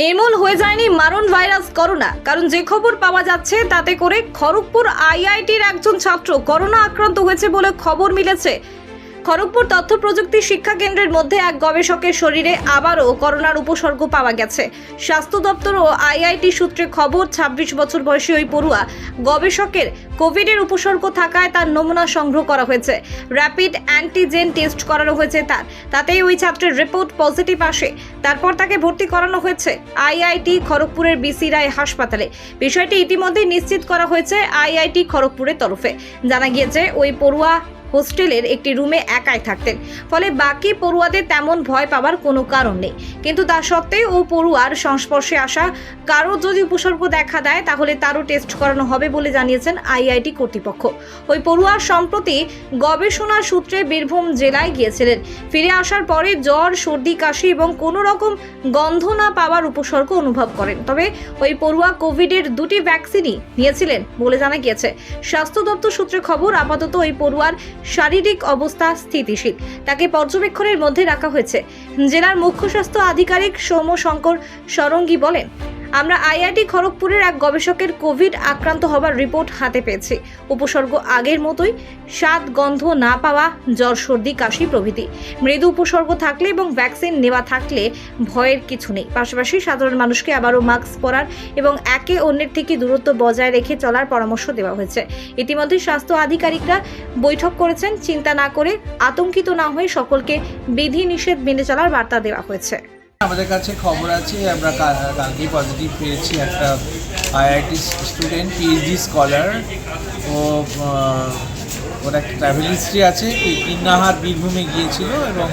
নির্মূল হয়ে যায়নি মারণ ভাইরাস করোনা। কারণ যে খবর পাওয়া যাচ্ছে তাতে করে খড়গপুর আইআইটির একজন ছাত্র করোনা আক্রান্ত হয়েছে বলে খবর মিলেছে। খড়গপুর তথ্য প্রযুক্তি শিক্ষা কেন্দ্রের মধ্যে এক গবেষকের শরীরে আবারও করোনার উপসর্গ পাওয়া গেছে। স্বাস্থ্য দপ্তর ও আইআইটি সূত্রে খবর ২৬ বছর বয়সী ওই পড়ুয়া গবেষকের কোভিডের উপসর্গ থাকায় তার নমুনা সংগ্রহ করা হয়েছে। র্যাপিড অ্যান্টিজেন টেস্ট করানো হয়েছে তার। তাতেই ওই ছাত্রের রিপোর্ট পজিটিভ আসে। তারপর তাকে ভর্তি করানো হয়েছে আইআইটি খড়গপুরের বিসি রায় হাসপাতালে। বিষয়টি ইতিমধ্যেই নিশ্চিত করা হয়েছে আইআইটি খড়গপুরের তরফে। জানা গিয়েছে, ওই পড়ুয়া হোস্টেলের একটি রুমে একাই থাকতেন। ফলে বাকি পড়ুয়াদের তেমন ভয় পাওয়ার কোনো কারণ নেই। কিন্তু তা সত্ত্বেও ও পড়ুয়ার সংস্পর্শে আসা কারও যদি উপসর্গ দেখা দেয়, তাহলে তারও টেস্ট করানো হবে বলে জানিয়েছেন আইআইটি কর্তৃপক্ষ। ওই পড়ুয়া সম্প্রতি গবেষণা সূত্রে বীরভূম জেলায় গিয়েছিলেন। ফিরে আসার পরে জ্বর, সর্দি, কাশি এবং কোনো রকম গন্ধ না পাওয়ার উপসর্গ অনুভব করেন। তবে ওই পড়ুয়া কোভিডের দুটি ভ্যাকসিনই নিয়েছিলেন বলে জানা গিয়েছে। স্বাস্থ্য দপ্তর সূত্রে খবর, আপাতত ওই পড়ুয়ার শারীরিক অবস্থা স্থিতিশীল। তাকে পর্যবেক্ষণের মধ্যে রাখা হয়েছে। জেলার মুখ্য স্বাস্থ্য আধিকারিক সৌম্য শঙ্কর সরঙ্গী বলেন আমরা আইআইটি খড়গপুরের এক গবেষকের কোভিড আক্রান্ত হবার রিপোর্ট হাতে পেয়েছি। উপসর্গ আগের মতোই, স্বাদ, গন্ধ না পাওয়া জ্বর, সর্দি, কাশি প্রভৃতি। মৃদু উপসর্গ থাকলে এবং ভ্যাকসিন নেওয়া থাকলে ভয়ের কিছু নেই। পাশাপাশি সাধারণ মানুষকে আবারও মাস্ক পরার এবং একে অন্যের থেকে দূরত্ব বজায় রেখে চলার পরামর্শ দেওয়া হয়েছে। ইতিমধ্যে স্বাস্থ্য আধিকারিকরা বৈঠক করেছেন। চিন্তা না করে আতঙ্কিত না হয়ে সকলকে বিধি নিষেধ মেনে চলার বার্তা দেওয়া হয়েছে। আমাদের কাছে খবর আছে, আমরা কালকেই পজিটিভ পেয়েছি একটা আইআইটি স্টুডেন্ট পিএইচডি স্কলার ও ওর একটা ট্রাভেল হিস্ট্রি আছে কিন্নাহার বীরভূমে গিয়েছিল এবং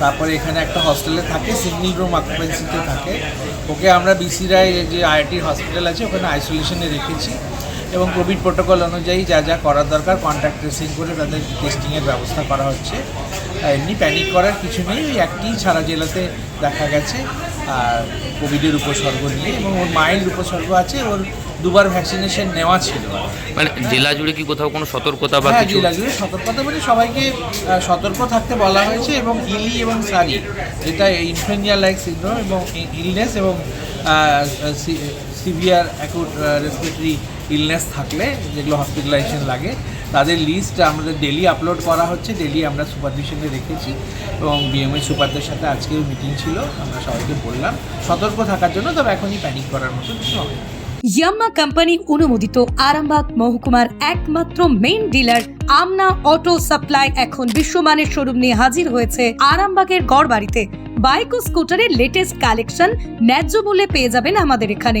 তারপরে এখানে একটা হস্টেলে থাকে সিঙ্গল রুম অকুপেন্সিতে থাকে। ওকে আমরা বিসিরায় যে আইআইটির হসপিটাল আছে, ওখানে আইসোলেশনে রেখেছি এবং কোভিড প্রোটোকল অনুযায়ী যা যা করার দরকার কন্ট্যাক্ট ট্রেসিং করে তাদের টেস্টিংয়ের ব্যবস্থা করা হচ্ছে। এমনি প্যানিক করার কিছু নেই ওই একটি সারা জেলাতে দেখা গেছে। আর কোভিডের উপসর্গ নিয়ে এবং ওর মাইল্ড উপসর্গ আছে ওর দুবার ভ্যাকসিনেশন নেওয়া ছিল। মানে জেলা জুড়ে কি কোথাও কোনো সতর্কতা বা হ্যাঁ কিছু? জেলা জুড়ে সতর্কতা বলে সবাইকে সতর্ক থাকতে বলা হয়েছে এবং ইলি এবং সারি যেটা ইনফ্লুয়েঞ্জা লাইক সিন্ড্রোম এবং ইলনেস এবং সিভিয়ার অ্যাকুট রেসপিরেটরি ইলনেস থাকলে যেগুলো হসপিটালাইজেশন লাগে তাদের লিস্ট আমাদের ডেলি আপলোড করা হচ্ছে ডেলি আমরা সুপারভিশনে রেখেছি এবং বিএমএ সুপারদের সাথে আজকেও মিটিং ছিল, আমরা সবাইকে বললাম। সতর্ক থাকার জন্য তবে এখনই প্যানিক করার মতো কিছু হবে। ইয়াম্মা কোম্পানি অনুমোদিত আরামবাগ মহকুমার একমাত্র main dealer Amna auto supply এখন বিশ্বমানের শোরুম নিয়ে হাজির হয়েছে আরামবাগের গড়বাড়িতে। বাইক ও স্কুটারের লেটেস্ট কালেকশন ন্যায্য মূল্যে পেয়ে যাবেন আমাদের এখানে।